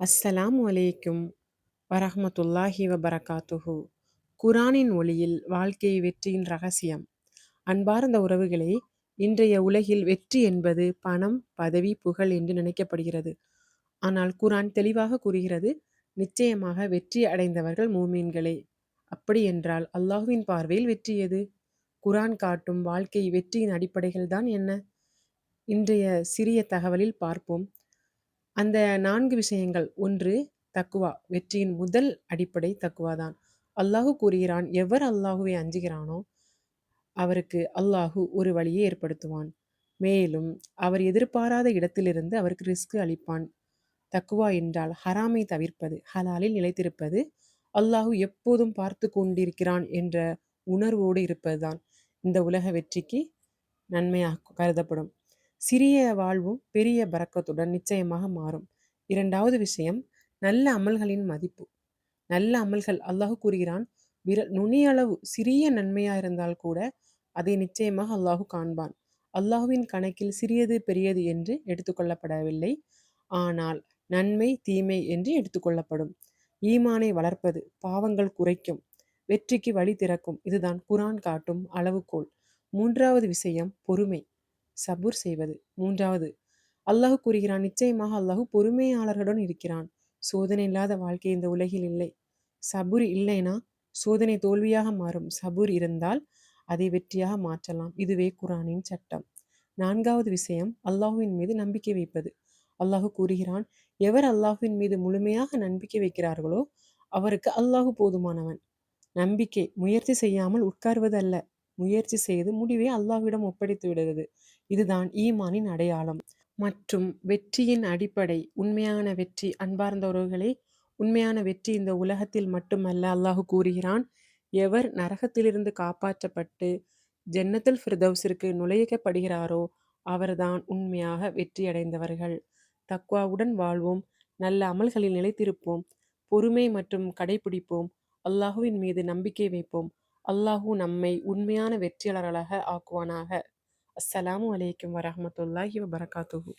அஸ்ஸலாம் வலைக்கும் வரஹமத்துல்லாஹி வபரகாத்துஹு. குரானின் ஒளியில் வாழ்க்கை வெற்றியின் ரகசியம். அன்பார்ந்த உறவுகளே இன்றைய உலகில் வெற்றி என்பது பணம் பதவி புகழ் என்று நினைக்கப்படுகிறது. ஆனால் குரான் தெளிவாக கூறுகிறது நிச்சயமாக வெற்றி அடைந்தவர்கள் மூமீன்களே. அப்படி என்றால் அல்லாஹுவின் பார்வையில் வெற்றி எது? குரான் காட்டும் வாழ்க்கை வெற்றியின் அடிப்படைகள் தான் என்ன? இன்றைய சிறிய தகவலில் பார்ப்போம். அந்த நான்கு விஷயங்கள். ஒன்று தக்குவா. வெற்றியின் முதல் அடிப்படை தக்குவா தான். அல்லாஹு கூறுகிறான் எவர் அல்லாஹுவை அஞ்சுகிறானோ அவருக்கு அல்லாஹு ஒரு வழியை ஏற்படுத்துவான். மேலும் அவர் எதிர்பாராத இடத்திலிருந்து அவருக்கு ரிஸ்க் அளிப்பான். தக்குவா என்றால் ஹராமை தவிர்ப்பது ஹலாலில் நிலைத்திருப்பது அல்லாஹு எப்போதும் பார்த்து கொண்டிருக்கிறான் என்ற உணர்வோடு இருப்பதுதான். இந்த உலக வெற்றிக்கு நன்மையாக கருதப்படும். சிறிய வாழ்வும் பெரிய பறக்கத்துடன் நிச்சயமாக மாறும். இரண்டாவது விஷயம் நல்ல அமல்களின் மதிப்பு. நல்ல அமல்கள் அல்லாஹ் கூறுகிறான் விரல் நுனியளவு சிறிய நன்மையாக இருந்தால் கூட அதை நிச்சயமாக அல்லாஹு காண்பான். அல்லாஹுவின் கணக்கில் சிறியது பெரியது என்று எடுத்துக்கொள்ளப்படவில்லை. ஆனால் நன்மை தீமை என்று எடுத்துக்கொள்ளப்படும். ஈமானை வளர்ப்பது பாவங்கள் குறைக்கும். வெற்றிக்கு வழி திறக்கும். இதுதான் குரான் காட்டும் அளவுகோல். மூன்றாவது விஷயம் பொறுமை. சபூர் செய்வது. மூன்றாவது அல்லாஹ் கூறுகிறான் நிச்சயமாக அல்லாஹு பொறுமையாளர்களுடன் இருக்கிறான். சோதனை இல்லாத வாழ்க்கை இந்த உலகில் இல்லை. சபூர் இல்லைனா சோதனை தோல்வியாக மாறும். சபூர் இருந்தால் அதை வெற்றியாக மாற்றலாம். இதுவே குரானின் சட்டம். நான்காவது விஷயம் அல்லாஹுவின் மீது நம்பிக்கை வைப்பது. அல்லாஹு கூறுகிறான் எவர் அல்லாஹுவின் மீது முழுமையாக நம்பிக்கை வைக்கிறார்களோ அவருக்கு அல்லாஹு போதுமானவன். நம்பிக்கை முயற்சி செய்யாமல் உட்கார்வது அல்ல முயற்சி செய்து முடிவை அல்லாஹ்விடம் ஒப்படைத்து விடுவது இதுதான் ஈமானின் அடையாளம். மற்றும் வெற்றியின் அடிப்படை உண்மையான வெற்றி அன்பார்ந்தவர்களே உண்மையான வெற்றி இந்த உலகத்தில் மட்டுமல்ல அல்லாஹு கூறுகிறான் எவர் நரகத்திலிருந்து காப்பாற்றப்பட்டு ஜன்னத்துல் ஃபிர்தௌஸிற்கு நுழையப்படுகிறாரோ அவர்தான் உண்மையாக வெற்றி அடைந்தவர்கள் தக்வாவுடன் வாழ்வோம் நல்ல அமல்களில் நிலைத்திருப்போம் பொறுமை மற்றும் கடைபிடிப்போம் அல்லாஹுவின் மீது நம்பிக்கை வைப்போம். அல்லாஹூ நம்மை உண்மையான வெற்றியாளர்களாக ஆக்குவானாக. அஸ்ஸலாமு அலைக்கும் வரஹமத்துல்லாஹி வபரகாத்துஹு.